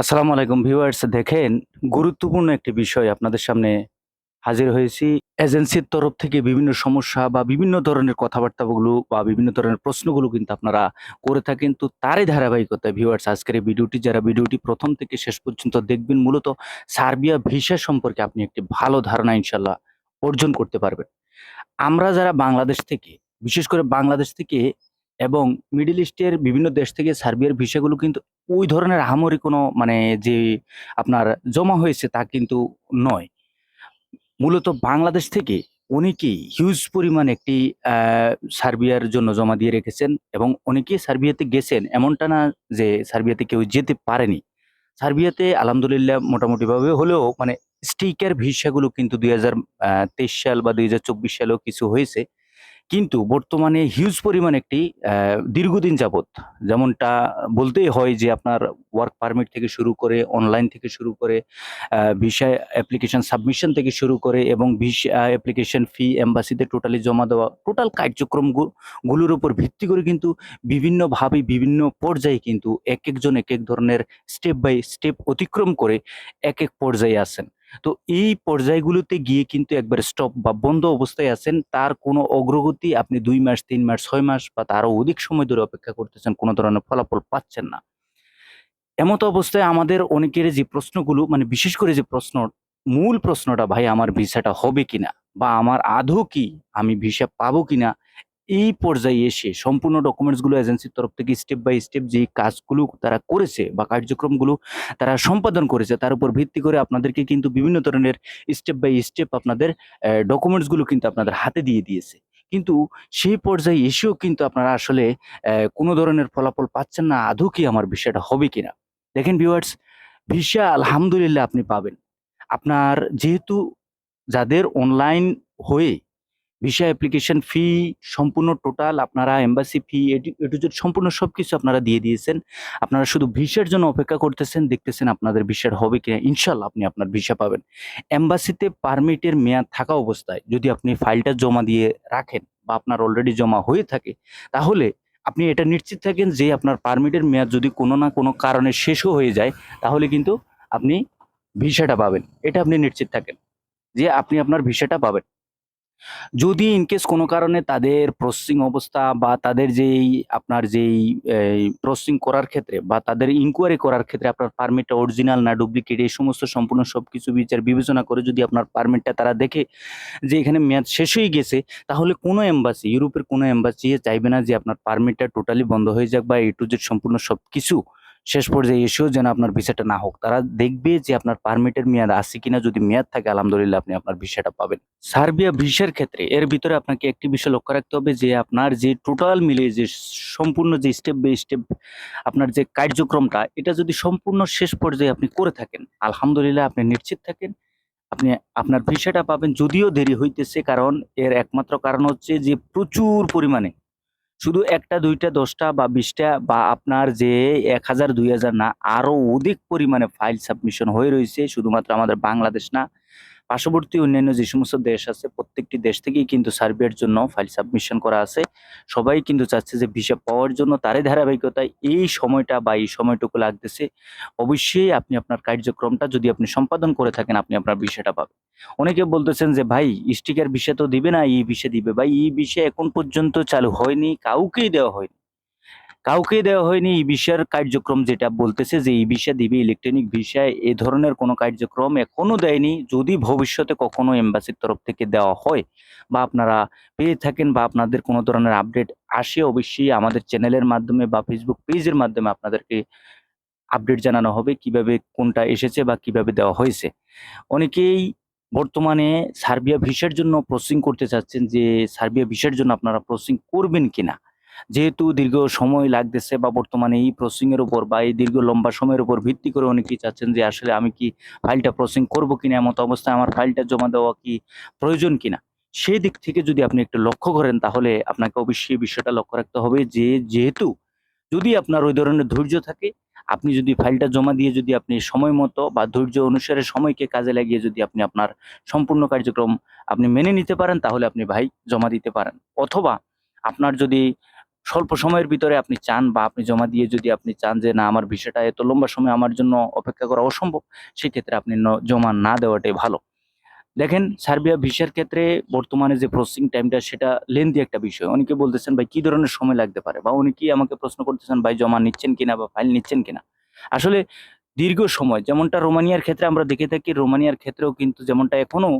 আসসালামু আলাইকুম ভিউয়ার্স, দেখেন গুরুত্বপূর্ণ একটি বিষয় আপনাদের সামনে হাজির হয়েছি। এজেন্সির তরফ থেকে বিভিন্ন সমস্যা বা বিভিন্ন ধরনের কথাবার্তাগুলো বা বিভিন্ন ধরনের প্রশ্নগুলো কিন্তু আপনারা করে থাকেন। তো তারই ধারাবাহিকতায় ভিউয়ার্স, আজকের ভিডিওটি, যারা ভিডিওটি প্রথম থেকে শেষ পর্যন্ত দেখবেন, মূলত সার্বিয়া ভিসা সম্পর্কে আপনি একটি ভালো ধারণা ইনশাল্লাহ অর্জন করতে পারবেন। আমরা যারা বাংলাদেশ থেকে, বিশেষ করে বাংলাদেশ থেকে এবং মিডল ইস্টের বিভিন্ন দেশ থেকে সার্বিয়ার ভিসাগুলো কিন্তু ওই ধরনের আহামরি কোনো মানে যে আপনার জমা হয়েছে তা কিন্তু নয়। মূলত বাংলাদেশ থেকে অনেকেই হিউজ পরিমাণ একটি সার্বিয়ার জন্য জমা দিয়ে রেখেছেন এবং অনেকেই সার্বিয়াতে গেছেন। এমনটা না যে সার্বিয়াতে কেউ যেতে পারেনি। সার্বিয়াতে আলহামদুলিল্লাহ মোটামুটিভাবে হলেও মানে স্টিকার ভিসাগুলো কিন্তু ২০২৩ সাল বা ২০২৪ সালেও কিছু হয়েছে। কিন্তু বর্তমানে হিউজ পরিমাণ একটি দীর্ঘদিন যাবৎ যেমনটা বলতেই হয় যে আপনার ওয়ার্ক পারমিট থেকে শুরু করে, অনলাইন থেকে শুরু করে, ভিসা অ্যাপ্লিকেশন সাবমিশন থেকে শুরু করে এবং ভিসা অ্যাপ্লিকেশন ফি এম্বাসিতে টোটালি জমা দেওয়া, টোটাল কার্যক্রম গু গুলোর উপর ভিত্তি করে কিন্তু বিভিন্নভাবে বিভিন্ন পর্যায়ে কিন্তু এক একজন এক এক ধরনের স্টেপ বাই স্টেপ অতিক্রম করে এক এক পর্যায়ে আছেন। তো এই পর্যায়গুলোতে গিয়ে কিন্তু একবার স্টপ বা বন্ধ অবস্থায় আছেন। তার কোনো অগ্রগতি আপনি দুই মাস, তিন মাস, ছয় মাস বা তারও অধিক সময় ধরে অপেক্ষা করতেছেন, কোনো ধরনের ফলাফল পাচ্ছেন না। এমত অবস্থায় আমাদের অনেকের যে প্রশ্নগুলো মানে বিশেষ করে যে প্রশ্ন, মূল প্রশ্নটা ভাই আমার ভিসাটা হবে কিনা? বা আমার আদৌ কি আমি ভিসা পাবো কিনা? এই পর্যায়ে এসে সম্পূর্ণ ডকুমেন্টসগুলো এজেন্সির তরফ থেকে স্টেপ বাই স্টেপ যে কাজগুলো তারা করেছে বা কার্যক্রমগুলো তারা সম্পাদন করেছে, তার উপর ভিত্তি করে আপনাদেরকে কিন্তু বিভিন্ন ধরনের স্টেপ বাই স্টেপ আপনাদের অ্যা ডকুমেন্টসগুলো কিন্তু আপনাদের হাতে দিয়ে দিয়েছে। কিন্তু সেই পর্যায়ে এসেও কিন্তু আপনারা আসলে কোনো ধরনের ফলাফল পাচ্ছেন না। আদৌ কি আমার ভিসাটা হবে কিনা? দেখেন ভিউয়ার্স ভিসা আলহামদুলিল্লাহ আপনি পাবেন। আপনার যেহেতু যাদের অনলাইন হয়ে ভিসা অ্যাপ্লিকেশন ফি সম্পূর্ণ টোটাল আপনারা embassy fee A to A to Z সম্পূর্ণ আপনারা দিয়ে দিয়েছেন। আপনারা শুধু ভিসার জন্য অপেক্ষা করতেছেন, দেখতেছেন আপনাদের ভিসার হবে কিনা। ইনশাআল্লাহ আপনি আপনার ভিসা পাবেন। এম্বাসিতে পারমিটের মেয়াদ থাকা অবস্থায় যদি আপনি ফাইলটা জমা দিয়ে রাখেন বা আপনার অলরেডি জমা হয়ে থাকে, তাহলে আপনি এটা নিশ্চিত থাকেন যে আপনার পারমিটের মেয়াদ যদি কোনো না কোনো কারণে শেষও হয়ে যায়, তাহলে কিন্তু আপনি ভিসাটা পাবেন। এটা আপনি নিশ্চিত থাকেন যে আপনি আপনার ভিসাটা পাবেন। যদি ইন কেস কোনো কারণে তাদের প্রসেসিং অবস্থা বা তাদের যেই আপনার যেই প্রসেসিং করার ক্ষেত্রে বা তাদের ইনকোয়ারি করার ক্ষেত্রে আপনার পারমিটটা অরিজিনাল না ডুপ্লিকেট এই সমস্ত সম্পূর্ণ সবকিছু বিচার বিবেচনা করে যদি আপনার পারমিটটা তারা দেখে যে এখানে মেয়াদ শেষ হয়ে গেছে, তাহলে কোনো এম্বাসি ইউরোপের কোনো এম্বাসি চাইবে না যে আপনার পারমিটটা টোটালি বন্ধ হয়ে যাক বা এ টু জেড সম্পূর্ণ সবকিছু শেষ পর্যায়ে এসেও যেন আপনার ভিসাটা না হোক। তারা দেখবে যে আপনার পারমিটের মেয়াদ আছে কিনা, যদি মেয়াদ থাকে আলহামদুলিল্লাহ আপনি আপনার ভিসাটা পাবেন। সার্বিয়া ভিসার ক্ষেত্রে এর ভিতরে আপনাকে একটি বিষয় লক্ষ্য রাখতে হবে যে আপনার যে টোটাল মিলিয়ে যে সম্পূর্ণ যে স্টেপ বাই স্টেপ আপনার যে কার্যক্রমটা এটা যদি সম্পূর্ণ শেষ পর্যায়ে আপনি করে থাকেন, আলহামদুলিল্লাহ আপনি নিশ্চিত থাকেন আপনি আপনার ভিসাটা পাবেন। যদিও দেরি হইতেছে কারণ এর একমাত্র কারণ হচ্ছে যে প্রচুর পরিমাণে শুধু ১ টা ২ টা ১০ টা বা বিশটা বা আপনার যে এক হাজার, দুই হাজার না আরও অধিক পরিমাণে ফাইল সাবমিশন হয়ে রয়েছে শুধুমাত্র আমাদের বাংলাদেশ না। পার্শ্ববর্তী অন্যান্য যে সমস্ত দেশ আছে প্রত্যেকটি দেশ থেকেই কিন্তু সার্বিয়ার জন্য ফাইল সাবমিশন করা আছে। সবাই কিন্তু চাচ্ছে যে ভিসা পাওয়ার জন্য তারই ধারাবাহিকতায় এই সময়টা বা এই সময়টুকু লাগতেছে। অবশ্যই আপনি আপনার কার্যক্রমটা যদি আপনি সম্পাদন করে থাকেন আপনি আপনার ভিসাটা পাবেন। অনেকে বলতেছেন যে ভাই স্টিকার ভিসা তো দিবে না, ই ভিসা দিবে। ভাই ই ভিসা এখন পর্যন্ত চালু হয়নি, কাউকেই দেওয়া হয়নি। কাউকেই দেওয়া হয়নি ই ভিসার কার্যক্রম যেটা বলতেছে যে ই ভিসা দিবে, ইলেকট্রনিক ভিসা এ ধরনের কোনো কার্যক্রম এখনও দেয়নি। যদি ভবিষ্যতে কখনো এম্বাসির তরফ থেকে দেওয়া হয় বা আপনারা পেয়ে থাকেন বা আপনাদের কোনো ধরনের আপডেট আসে অবশ্যই আমাদের চ্যানেলের মাধ্যমে বা ফেসবুক পেজের মাধ্যমে আপনাদেরকে আপডেট জানানো হবে কীভাবে কোনটা এসেছে বা কীভাবে দেওয়া হয়েছে। অনেকেই বর্তমানে সার্বিয়া ভিসার জন্য প্রসেসিং করতে চাচ্ছেন যে সার্বিয়া ভিসার জন্য আপনারা প্রসেসিং করবেন কিনা? যেহেতু দীর্ঘ সময় লাগতেছে বা বর্তমানে এই প্রসেসিং এর উপর বা এই দীর্ঘ লম্বা সময়ের উপর ভিত্তি করে অনেকেই চাচ্ছেন যে আসলে আমি কি ফাইলটা প্রসেসিং করব কিনা? এমত অবস্থায় আমার ফাইলটা জমা দেওয়া কি প্রয়োজন কিনা? সেদিক থেকে যদি আপনি একটু লক্ষ্য করেন তাহলে আপনাকে অবশ্যই বিষয়টা লক্ষ্য রাখতে হবে যে যেহেতু যদি আপনার ওই ধরনের ধৈর্য থাকে, আপনি যদি ফাইলটা জমা দিয়ে যদি আপনি সময় মতো বা ধৈর্য অনুসারে সময়কে কাজে লাগিয়ে যদি আপনি আপনার সম্পূর্ণ কার্যক্রম আপনি মেনে নিতে পারেন তাহলে আপনি ভাই জমা দিতে পারেন। অথবা আপনার যদি স্বল্প সময়ের ভিতরে আপনি চান বা আপনি জমা দিয়ে যদি আপনি চান যে, না, আমার ভিসাটা এত লম্বা সময় আমার জন্য অপেক্ষা করা অসম্ভব, সেক্ষেত্রে আপনি জমা না দেওয়াটাই ভালো। দেখেন, সার্বিয়া ভিসার ক্ষেত্রে বর্তমানে যে প্রসেসিং টাইমটা সেটা লেন্দি একটা বিষয়। অনেকে বলতেছেন, ভাই, কি ধরনের সময় লাগতে পারে? বা অনেকেই আমাকে প্রশ্ন করতেছেন, ভাই, জমা নিচ্ছেন কিনা বা ফাইল নিচ্ছেন কিনা? আসলে দীর্ঘ সময়, যেমনটা রোমানিয়ার ক্ষেত্রে আমরা দেখে থাকি, রোমানিয়ার ক্ষেত্রেও কিন্তু যেমনটা এখনও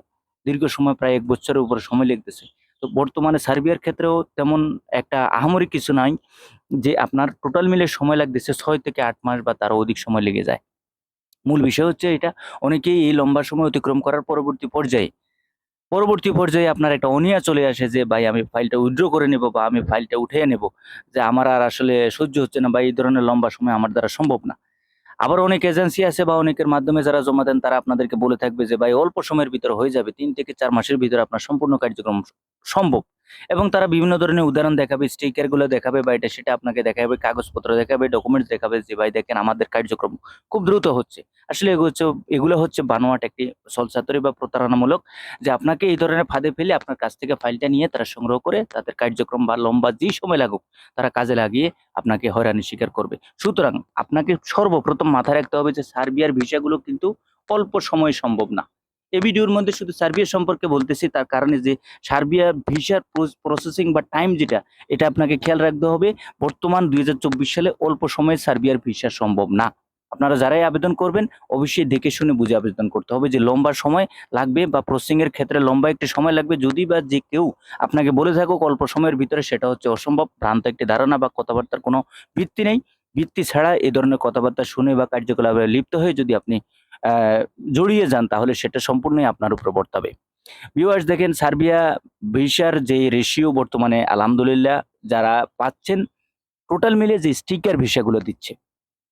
দীর্ঘ সময়, প্রায় এক বছরের উপরে সময় লাগতেছে। বর্তমানে সার্বিয়ার ক্ষেত্রেও তেমন একটা আহামরি কিছু নাই যে আপনার টোটাল মিলে সময় লাগতেছে ছয় থেকে আট মাস বা তারও অধিক সময় লেগে যায়। মূল বিষয় হচ্ছে এটা অনেকেই এই লম্বা সময় অতিক্রম করার পরবর্তী পর্যায়ে পরবর্তী পর্যায়ে আপনার একটা অনিয়া চলে আসে যে ভাই আমি ফাইলটা উইথড্র করে নেব বা আমি ফাইলটা উঠিয়ে নেব যে আমার আর আসলে সহ্য হচ্ছে না বা এই ধরনের লম্বা সময় আমার দ্বারা সম্ভব না। আবার অনেক এজেন্সি আছে বা অনেকের মাধ্যমে যারা জমা দেন, তারা আপনাদেরকে বলে থাকবে যে, ভাই, অল্প সময়ের ভিতরে হয়ে যাবে। তিন থেকে চার মাসের ভিতরে আপনার সম্পূর্ণ কার্যক্রম সম্ভব। এবং তারা বিভিন্ন ধরনের উদাহরণ দেখাবে স্টিকারগুলো দেখাবে বা এটা সেটা আপনাকে দেখাবে, কাগজপত্র দেখাবে ডকুমেন্টস দেখাবে যে ভাই দেখেন আমাদের কার্যক্রম খুব দ্রুত হচ্ছে। আসলে এগুলো হচ্ছে এগুলো হচ্ছে বানোয়াট একটি সলসাতরি বা প্রতারণামূলক যে আপনাকে এই ধরনের ফাঁদে ফেলে আপনার কাছ থেকে ফাইলটা নিয়ে তারা সংগ্রহ করে তাদের কার্যক্রম বা লম্বা যেই সময় লাগুক তারা কাজে লাগিয়ে আপনাকে হয়রানি স্বীকার করবে। সুতরাং আপনাকে সর্বপ্রথম মাথায় রাখতে হবে যে সার্বিয়ার ভিসাগুলো কিন্তু অল্প সময় সম্ভব না। এই ভিডিওর মধ্যে শুধু সার্বিয়া সম্পর্কে বলতেছি, তার কারণে যে সার্বিয়ার ভিসার প্রসেসিং বা টাইম যেটা, এটা আপনাকে খেয়াল রাখতে হবে, বর্তমান দু হাজার চব্বিশ সালে অল্প সময়ে সার্বিয়ার ভিসা সম্ভব না। আপনারা যারাই আবেদন করবেন, অবশ্যই দেখে শুনে বুঝে আবেদন করতে হবে যে লম্বা সময় লাগবে বা প্রসেসিং এর ক্ষেত্রে লম্বা একটি সময় লাগবে। যদি বা যে কেউ আপনাকে বলে থাকুক অল্প সময়ের ভিতরে সেটা হচ্ছে অসম্ভব, ভ্রান্ত একটি ধারণা বা কথাবার্তার কোনো ভিত্তি নেই। ভিত্তি ছাড়া এই ধরনের কথাবার্তা শুনে বা কার্যকলাপে লিপ্ত হয়ে যদি আপনি জড়িয়ে যান, তাহলে সেটা সম্পূর্ণই আপনার উপর বর্তাবে। ভিউয়ার্স দেখেন, সার্বিয়া ভিসার যে রেশিও বর্তমানে, আলহামদুলিল্লাহ, যারা পাচ্ছেন টোটাল মিলে যে স্টিকার ভিসাগুলো দিচ্ছে,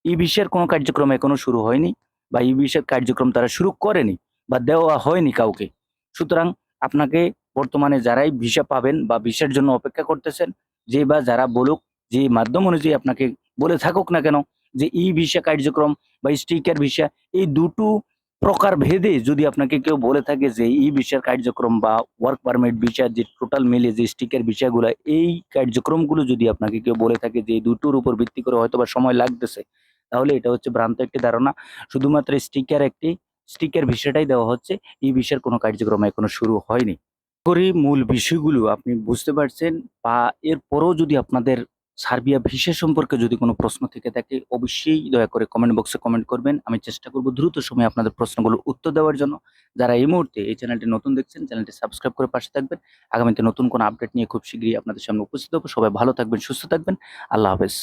ই ভিসার কোনো কার্যক্রম এখনও শুরু হয়নি বা ই ভিসার কার্যক্রম তারা শুরু করেনি বা দেওয়া হয়নি কাউকে। সুতরাং আপনাকে বর্তমানে যারাই ভিসা পাবেন বা ভিসার জন্য অপেক্ষা করতেছেন, যে বা যারা বলুক, যে মাধ্যম অনুযায়ী আপনাকে বলে থাকুক না কেন যে ই ভিসা কার্যক্রম বা স্টিকার ভিসা, এই দুটো প্রকার ভেদে যদি আপনাকে কেউ বলে থাকে যে ই ভিসার কার্যক্রম বা ওয়ার্ক পারমিট ভিসা, যে টোটাল মিলে যে স্টিকার ভিসাগুলো, এই কার্যক্রমগুলো যদি আপনাকে কেউ বলে থাকে যে দুটোর উপর ভিত্তি করে হয়তো বা সময় লাগতেছে, তাহলে এটা হচ্ছে ভ্রান্ত একটি ধারণা। শুধুমাত্র স্টিকার একটি স্টিকার ভিসাটাই দেওয়া হচ্ছে ই ভিসার কোনো কার্যক্রম এখনও শুরু হয়নি। করি মূল বিষয়গুলো আপনি বুঝতে পারছেন বা এরপরও যদি আপনাদের সার্বিয়া ভিসা সম্পর্কে যদি কোনো প্রশ্ন থেকে থাকে, অবশ্যই দয়া করে কমেন্ট বক্সে কমেন্ট করবেন। আমি চেষ্টা করব দ্রুত সময়ে আপনাদের প্রশ্নগুলো উত্তর দেওয়ার জন্য। যারা এই মুহূর্তে এই চ্যানেলটি নতুন দেখছেন চ্যানেলটি সাবস্ক্রাইব করে পাশে থাকবেন। আগামীতে নতুন কোনো আপডেট নিয়ে খুব শীঘ্রই আপনাদের সামনে উপস্থিত হব। সবাই ভালো থাকবেন, সুস্থ থাকবেন। আল্লাহ হাফেজ।